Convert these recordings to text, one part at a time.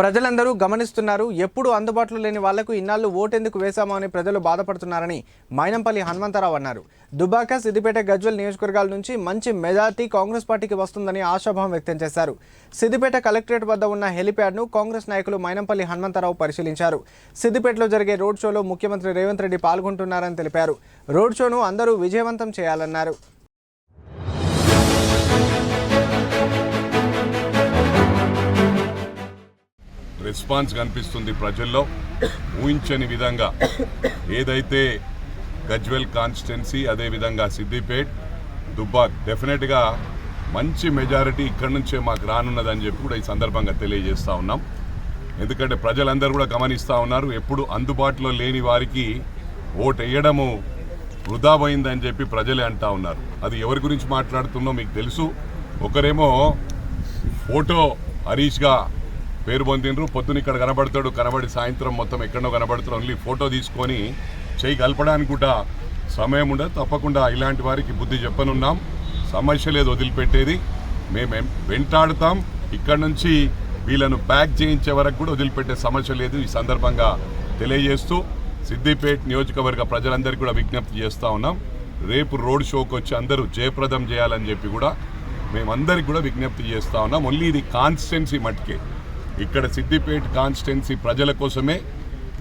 ప్రజలందరూ గమనిస్తున్నారు. ఎప్పుడు అందుబాటులో లేని వాళ్ళకు ఇన్నాళ్ళు ఓటెందుకు వేశామో అని ప్రజలు బాధపడుతున్నారని మైనంపల్లి హనుమంతరావు అన్నారు. దుబాక సిద్దిపేట గజ్వల్ నియోజకవర్గాల నుంచి మంచి మెజార్టీ కాంగ్రెస్ పార్టీకి వస్తుందని ఆశాభావం వ్యక్తం చేశారు. సిద్దిపేట కలెక్టరేట్ వద్ద ఉన్న హెలిప్యాడ్ను కాంగ్రెస్ నాయకులు మైనంపల్లి హనుమంతరావు పరిశీలించారు. సిద్దిపేటలో జరిగే రోడ్ షోలో ముఖ్యమంత్రి రేవంత్ రెడ్డి పాల్గొంటున్నారని తెలిపారు. రోడ్ షోను అందరూ విజయవంతం చేయాలన్నారు. రెస్పాన్స్ కనిపిస్తుంది ప్రజల్లో. ఊహించని విధంగా ఏదైతే గజ్వెల్ కాన్స్టిట్యున్సీ అదేవిధంగా సిద్దిపేట్ దుబ్బాక్ డెఫినెట్గా మంచి మెజారిటీ ఇక్కడి నుంచే మాకు రానున్నదని చెప్పి కూడా ఈ సందర్భంగా తెలియజేస్తూ ఉన్నాం. ఎందుకంటే ప్రజలందరూ కూడా గమనిస్తూ ఉన్నారు ఎప్పుడు అందుబాటులో లేని వారికి ఓటు వేయడము వృధా పోయిందని చెప్పి ప్రజలే అంటా ఉన్నారు. అది ఎవరి గురించి మాట్లాడుతున్నో మీకు తెలుసు. ఒకరేమో ఫోటో హరీష్గా పేరు పొందిండ్రు. పొద్దున ఇక్కడ కనబడతాడు. కనబడి సాయంత్రం మొత్తం ఎక్కడో కనబడతాడు. ఓన్లీ ఫోటో తీసుకొని చేయి కలపడానికి కూడా సమయం ఉండదు. తప్పకుండా ఇలాంటి వారికి బుద్ధి చెప్పనున్నాం. సమస్య లేదు వదిలిపెట్టేది. మేము వెంటాడుతాం. ఇక్కడ నుంచి వీళ్ళను బ్యాక్ చేయించే వరకు కూడా వదిలిపెట్టే సమస్య లేదు. ఈ సందర్భంగా తెలియజేస్తూ సిద్దిపేట్ నియోజకవర్గ ప్రజలందరికీ కూడా విజ్ఞప్తి చేస్తూ ఉన్నాం. రేపు రోడ్ షోకి వచ్చి అందరూ జయప్రదం చేయాలని చెప్పి కూడా మేమందరికి కూడా విజ్ఞప్తి చేస్తా ఉన్నాం. ఓన్లీ ఇది కాన్స్టెన్సీ మట్టుకే ఇక్కడ సిద్దిపేట కాన్స్టిట్యున్సీ ప్రజల కోసమే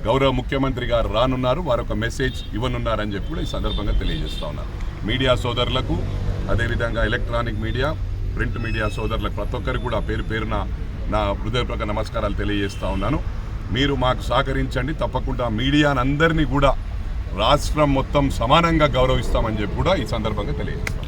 గౌరవ ముఖ్యమంత్రి గారు రానున్నారు. వారు ఒక మెసేజ్ ఇవ్వనున్నారని చెప్పి కూడా ఈ సందర్భంగా తెలియజేస్తా ఉన్నారు మీడియా సోదరులకు అదేవిధంగా ఎలక్ట్రానిక్ మీడియా ప్రింట్ మీడియా సోదరులకు ప్రతి ఒక్కరికి కూడా పేరు పేరున నా హృదయపూర్వక నమస్కారాలు తెలియజేస్తా ఉన్నాను. మీరు మాకు సహకరించండి. తప్పకుండా మీడియానందరినీ కూడా రాష్ట్రం మొత్తం సమానంగా గౌరవిస్తామని చెప్పి కూడా ఈ సందర్భంగా తెలియజేస్తాం